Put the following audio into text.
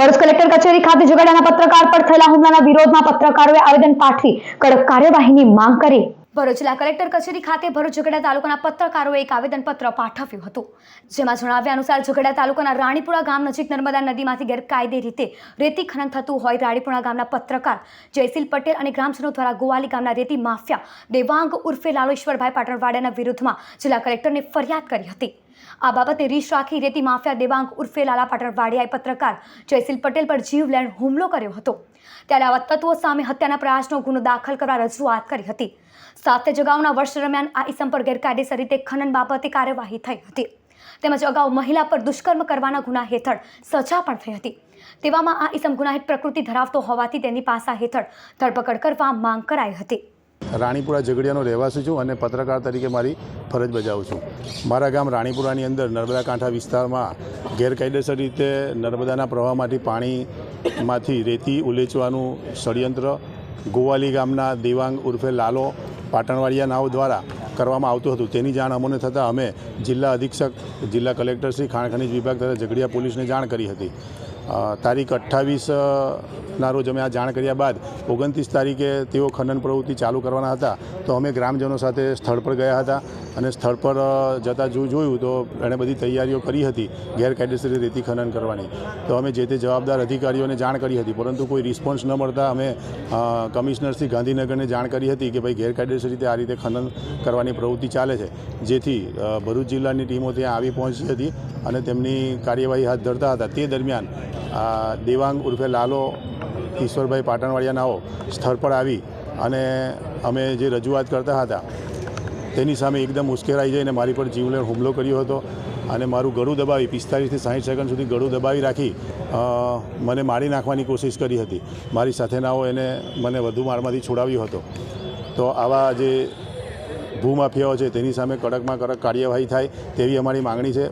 Bharuch collector કચેરી ખાતે જગડાના પત્રકાર પર થયેલા હુમલાના વિરોધમાં પત્રકારોએ આવેદન પાઠવી કડક કાર્યવાહીની માંગ કરી. ભરૂચ જિલ્લા કલેક્ટર કચેરી ખાતે ભરૂચ ઝઘડા તાલુકાના પત્રકારોએ એક આવેદનપત્ર પાઠવ્યું હતું, જેમાં જણાવ્યા અનુસાર ઝઘડા તાલુકાના રાણીપુરા ગામ નજીક નર્મદા નદીમાંથી ગેરકાયદે રીતે રેતી ખનન થતું હોય રાણીપુરા ગામના પત્રકાર જયસિલ પટેલ અને ગ્રામજનો દ્વારા ગોવાલી ગામના રેતી માફિયા દેવાંગ ઉર્ફે લાલેશ્વરભાઈ પાટણવાડિયાના વિરુદ્ધમાં જિલ્લા કલેક્ટરને ફરિયાદ કરી હતી. આ બાબતે રીશ રાખી રેતી માફિયા દેવાંગ ઉર્ફે લાલા પાટણવાડિયાએ પત્રકાર જયસિલ પટેલ પર જીવલેણ હુમલો કર્યો હતો. ત્યારે આવા તત્વો સામે હત્યાના પ્રયાસનો ગુનો દાખલ કરવા રજૂઆત કરી હતી. સાથે જ અગાઉના વર્ષ દરમિયાન આ ઇસમ પર ગેરકાયદેસર રીતે ખનન બાબતે કાર્યવાહી થઈ હતી. તેમજ અગાઉ મહિલા પર દુષ્કર્મ કરવાના ગુના હેઠળ સજા પણ થઈ હતી. તેવામાં આ ઇસમ ગુનાહિત પ્રકૃતિ ધરાવતો હોવાથી તેની પાસા હેઠળ ધરપકડ કરવા માંગ કરાઈ હતી. રાણીપુરા ઝઘડિયાનો રહેવાસી છું અને પત્રકાર તરીકે મારી ફરજ બજાવું છું. મારા ગામ રાણીપુરાની અંદર નર્મદા કાંઠા વિસ્તારમાં ગેરકાયદેસર રીતે નર્મદાના પ્રવાહમાંથી પાણીમાંથી રેતી ઉલેચવાનું ષડયંત્ર ગોવાલી ગામના દેવાંગ ઉર્ફે લાલો પાટણવાડિયા નાવ દ્વારા કરવામાં આવતું હતું. તેની જાણ અમને થતાં અમે જિલ્લા અધિક્ષક, જિલ્લા કલેક્ટર શ્રી ખાણ ખનીજ વિભાગ તથા ઝઘડિયા પોલીસને જાણ કરી હતી. તારીખ અઠ્ઠાવીસના રોજ અમે આ જાણ કર્યા બાદ ઓગણત્રીસ તારીખે તેઓ ખનન પ્રવૃત્તિ ચાલુ કરવાના હતા. તો અમે ગ્રામજનો સાથે સ્થળ પર ગયા હતા અને સ્થળ પર જતાં જો જોયું તો એણે બધી તૈયારીઓ કરી હતી ગેરકાયદેસર રીતે ખનન કરવાની. તો અમે જે તે જવાબદાર અધિકારીઓને જાણ કરી હતી, પરંતુ કોઈ રિસ્પોન્સ ન મળતા અમે કમિશનરશ્રી ગાંધીનગરને જાણ કરી હતી કે ભાઈ ગેરકાયદેસર રીતે આ રીતે ખનન કરવાની પ્રવૃત્તિ ચાલે છે. જેથી ભરૂચ જિલ્લાની ટીમો ત્યાં આવી પહોંચી હતી અને તેમની કાર્યવાહી હાથ ધરતા હતા. તે દરમિયાન દેવાંગ ઉર્ફે લાલો ઈશ્વરભાઈ પાટણવાડિયાનાઓ સ્થળ પર આવી અને અમે જે રજૂઆત કરતા હતા, તેની સામે એકદમ ઉશ્કેરાઈ જઈને મારી પર જીવલેણ હુમલો કર્યો હતો અને મારું ગળું દબાવી, પિસ્તાલીસથી સાઠ સેકન્ડ સુધી ગળું દબાવી રાખી મને મારી નાખવાની કોશિશ કરી હતી. મારી સાથેનાઓ એને મને વધુ મારમાંથી છોડાવ્યો હતો. તો આવા જે ભૂમાફિયાઓ છે, તેની સામે કડકમાં કડક કાર્યવાહી થાય તેવી અમારી માંગણી છે.